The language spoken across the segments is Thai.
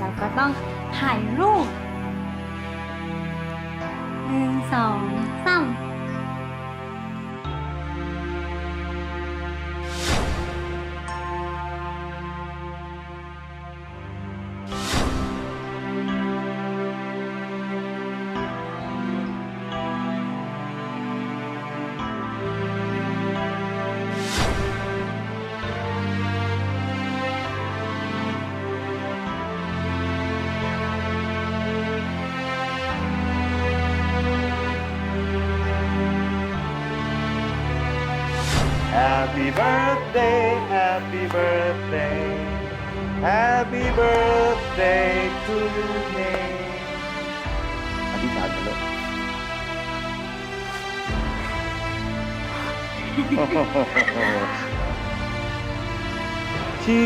เราก็ต้องถ่ายรูปหนึ่งสองสาม Happy birthday, happy birthday, happy birthday to me อธิษฐานกันเลย ชี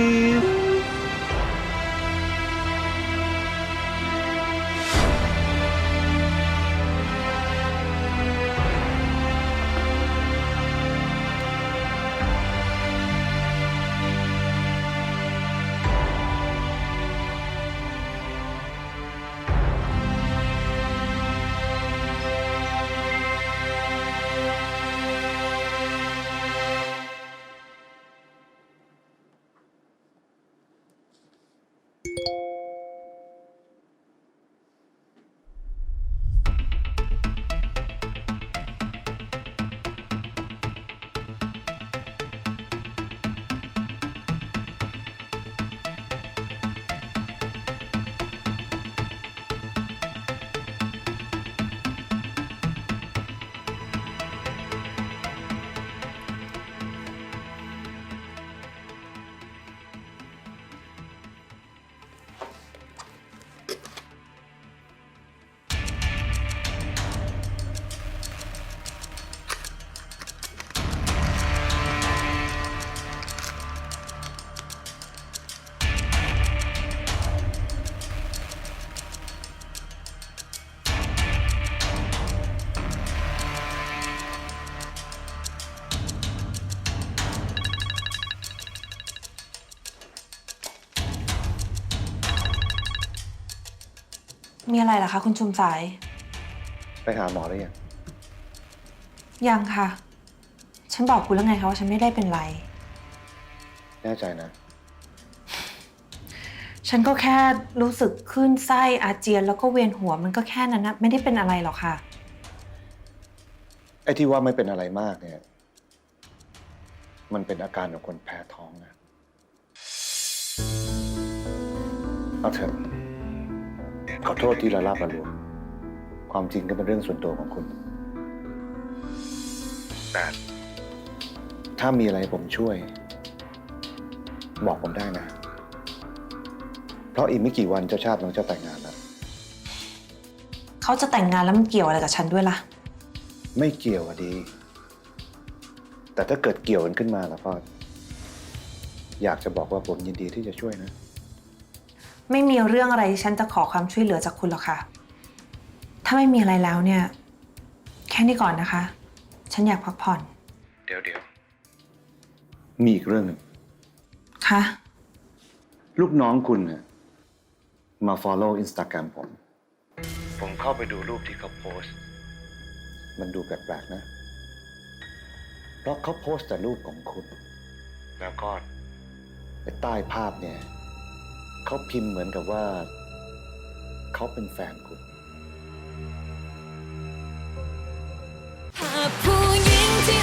มีอะไรเหรอคะ คุณชุมสาย ไปหาหมอแล้วยังยังค่ะ ฉันบอกคุณแล้วไงคะว่าฉันไม่ได้เป็นไร แน่ใจนะ ฉันก็แค่รู้สึกคลื่นไส้อาเจียนแล้วก็เวียนหัวมันก็แค่นั้นนะไม่ได้เป็นอะไรหรอกค่ะ ไอ้ที่ว่าไม่เป็นอะไรมากเนี่ย มันเป็นอาการของคนแพ้ท้องนะ เอาเถอะ ขอโทษที่ละลาบละลวงความจริงก็เป็นเรื่องส่วนตัวของคุณแต่ถ้ามีอะไรให้ผมช่วย บอกผมได้นะ เพราะอีกไม่กี่วันเจ้าชาติน้องจะแต่งงานแล้ว เขาจะแต่งงานแล้วมันเกี่ยวอะไรกับฉันด้วยล่ะ ไม่เกี่ยวอะดี แต่ถ้าเกิดเกี่ยวกันขึ้นมาแล้วก็อยากจะบอกว่าผมยินดีที่จะช่วยนะ ไม่มีเรื่องอะไรที่ฉันจะขอความช่วยเหลือจากคุณหรอกค่ะ ถ้าไม่มีอะไรแล้วเนี่ย แค่นี้ก่อนนะคะ ฉันอยากพักผ่อน เดี๋ยวเดี๋ยวมีอีกเรื่องหนึ่งค่ะ ลูกน้องคุณน่ะมา follow Instagram ผม ผมเข้าไปดูรูปที่เขาโพสต์ มันดูแปลกๆนะ เพราะเขาโพสต์แต่รูปของคุณ แล้วก็ในใต้ภาพเนี่ย เขาพิมพ์เหมือนกับว่า เขาเป็นแฟนคุณ หากผู้หญิงที่